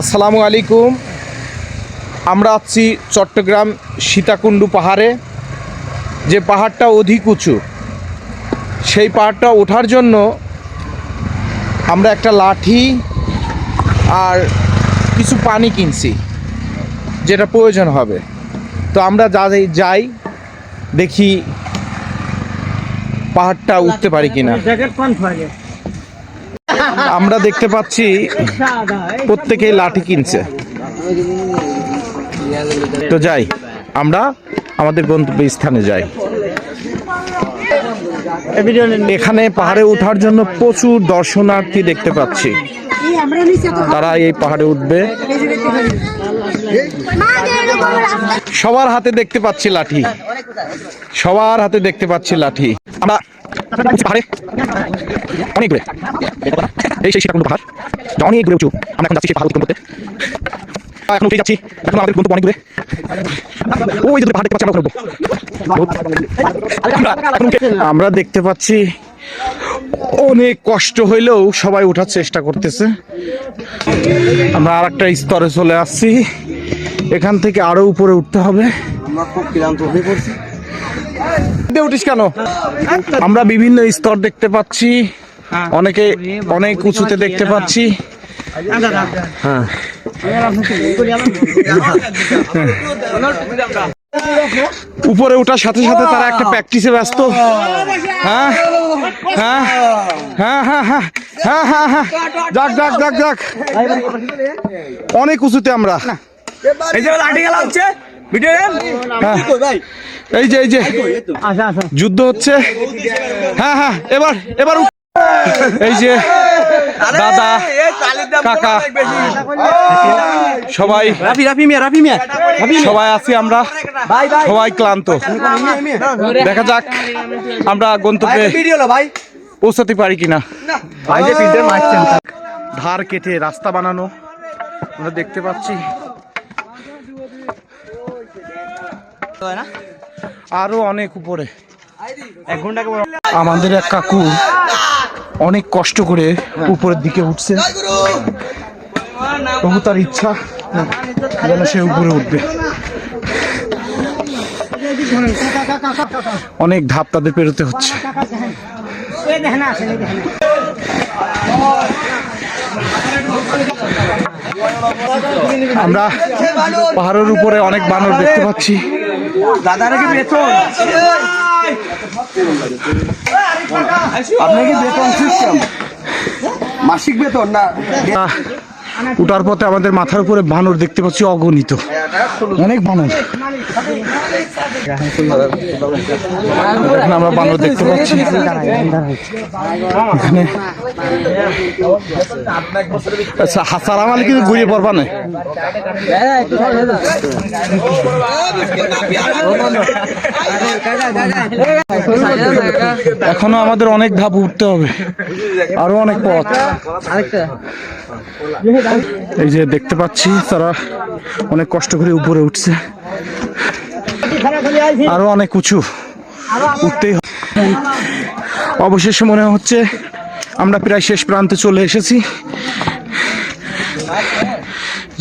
আসসালামু আলাইকুম। আমরা আছি চট্টগ্রাম সীতাকুণ্ডু পাহাড়ে। যে পাহাড়টা অধিক উঁচু, সেই পাহাড়টা ওঠার জন্য আমরা একটা লাঠি আর কিছু পানি কিনছি, যেটা প্রয়োজন হবে। তো আমরা যা যাই দেখি পাহাড়টা উঠতে পারি কিনা। আমরা দেখতে পাচ্ছি প্রত্যেকেই লাঠি কিনছে। তো যাই, আমরা আমাদের গন্তব্য স্থানে যাই। এখানে পাহাড়ে ওঠার জন্য প্রচুর দর্শনার্থী দেখতে পাচ্ছি। তারা এই পাহাড়ে উঠবে। সবার হাতে দেখতে পাচ্ছি লাঠি। সবার হাতে দেখতে পাচ্ছি লাঠি। আমরা পাহাড়ে অনেক এই সেই সীতাকুণ্ড পাহাড়। যা অনেক দূরে উঁচু আমরা এখন যাচ্ছি সেই পাহাড় অতিক্রম করতে। এখন উঠেই যাচ্ছি। এখন আমাদের গন্তব্য অনেক দূরে। ওই যে পাহাড় দেখতে পাচ্ছি আমরা আমরা উঠে- দেখতে পাচ্ছি অনেক কষ্ট হইলেও সবাই ওঠার চেষ্টা করতেছে। আমরা আর একটা স্তরে চলে আসছি। এখান থেকে আরও উপরে উঠতে হবে। দিয়ে উঠিস কেন? আমরা বিভিন্ন স্তর দেখতে পাচ্ছি। অনেকে অনেক উঁচুতে দেখতে পাচ্ছি। হ্যাঁ। উপরে ওঠার সাথে সাথে তারা একটা প্র্যাকটিসে ব্যস্ত। হ্যাঁ। হ্যাঁ। হ্যাঁ হ্যাঁ হ্যাঁ। হ্যাঁ হ্যাঁ হ্যাঁ। যাক যাক যাক যাক। অনেক উঁচুতে আমরা। এই যে লাঠি খেলা হচ্ছে। হ্যাঁ। এই যে এই যে। আচ্ছা আচ্ছা যুদ্ধ হচ্ছে। হ্যাঁ হ্যাঁ। এবার এবার এই যে দাদা কাকা সবাই রাফি রাফি মিয়া রাফি মিয়া। সবাই আছি আমরা। সবাই ক্লান্ত। দেখা যাক আমরা গন্তব্যে ভিডিও লো ভাই। পৌঁছাতে পারি কিনা। ভাই যে ফিল্টার মারছেন ধার কেটে রাস্তা বানানো। আমরা দেখতে পাচ্ছি। আরও অনেক উপরে। এক ঘণ্টা আমাদের এক কাকু অনেক কষ্ট করে উপরের দিকে উঠছে। তবু তার ইচ্ছা যেন সে উপরে উঠবে। অনেক ধাপ তাদের পেরোতে হচ্ছে। আমরা পাহাড়ের উপরে অনেক বানর দেখতে পাচ্ছি। দাদারা কি বেতন আপনার কি বেতন সিস্টেম মাসিক বেতন না? উঠার পথে আমাদের মাথার উপরে বানর দেখতে পাচ্ছি, অগণিত। অনেক বানর। এখানে আমরা বানর দেখতে পাচ্ছি। আচ্ছা কিন্তু ঘুরিয়ে পড়বা এখনও আমাদের অনেক ধাপ উঠতে হবে। আরও অনেক পথ। এই যে দেখতে পাচ্ছি, তারা অনেক কষ্ট করে উপরে উঠছে। আরও অনেক উঁচু উঠতেই অবশেষে মনে হচ্ছে আমরা প্রায় শেষ প্রান্তে চলে এসেছি।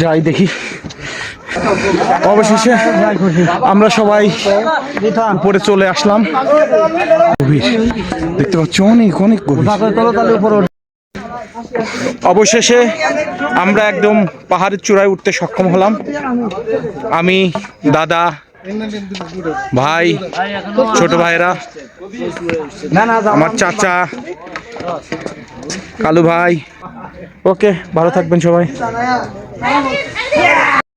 যাই দেখি। অবশেষে আমরা সবাই উপরে চলে আসলাম। দেখতে পাচ্ছি অনেক অনেক অবশেষে আমরা একদম পাহাড়ের চূড়ায় উঠতে সক্ষম হলাম। আমি, দাদা, ভাই, ছোট ভাইরা আমার চাচা, কালু ভাই। ওকে, ভালো থাকবেন সবাই।